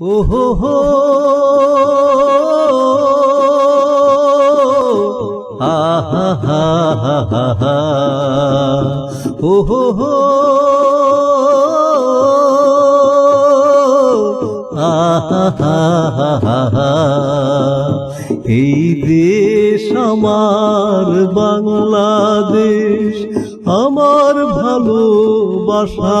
ওহো হো আহা হা হা হা হা হো হা এই দেশ আমার বাংলাদেশ, আমার ভালোবাসা।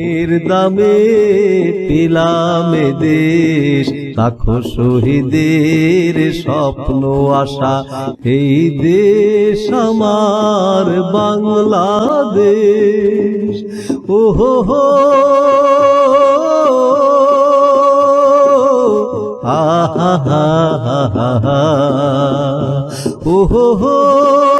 খুনের দামে পেলাম দেশ। লাখো শহীদের স্বপ্ন, আশা, এই দেশ আমার বাংলাদেশ। ওহো, হো, আহা হা হা হা হা। ওহো, হো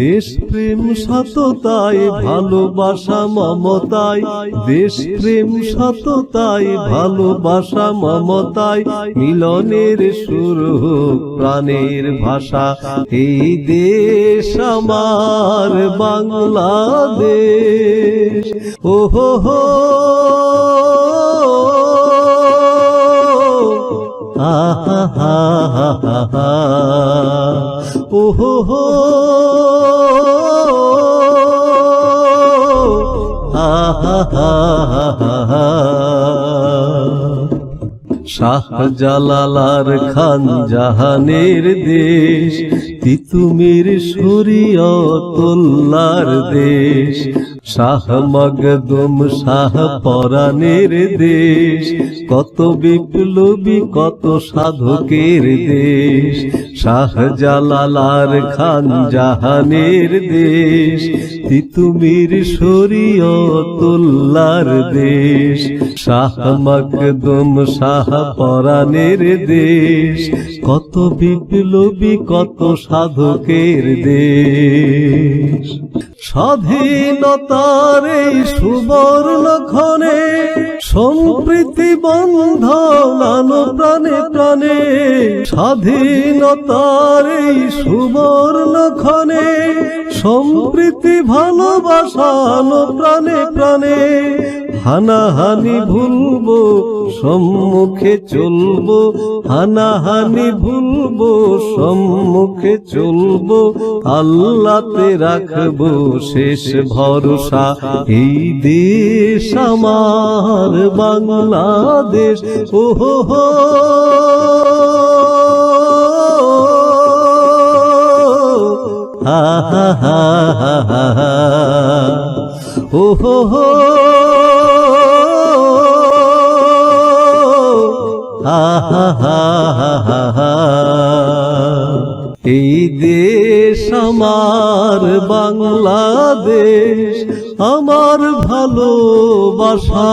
দেশ প্রেম সততাই ভালোবাসা মমতাই দেশ প্রেম সততাই ভালোবাসা মমতাই মিলনের সুর প্রাণের ভাষা। এই দেশ আমার বাংলাদেশ। ওহো হো আহা হা হা হা হা ওহো হো। শাহজালালার খান জাহানের দেশ। তিতুমির শরীয়তুল্লার দেশ, শাহ মগদুম শাহ পরাণের দেশ। কত বিপ্লবী, কত সাধকের দেশ। শাহজালালার খান জাহানের দেশ। তিতুমির শরীয়তুল্লার দেশ, শাহ মকদুম, শাহ পরাণের দেশ। কত বিপ্লবী, কত সাধকের দেশ। স্বাধীনতার এই সুবর্ণ ক্ষণে সম্প্রীতি বন্ধন প্রাণে প্রাণে। স্বাধীনতার এই সুবর্ণ ক্ষণে সম্প্রীতি ভালোবাসান প্রাণে প্রাণে। হানাহানি ভুলবো, সম্মুখে চলবো। হানাহানি ভুলবো, সম্মুখে চলবো। আল্লাতে রাখব শেষ ভরসা। এই দেশ আমার বাংলাদেশ। ওহো হো। হা হা হা হা হা হা। হো। এই দেশ আমার বাংলাদেশ আমার ভালোবাসা।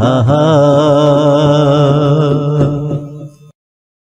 আহা হা হা হা হা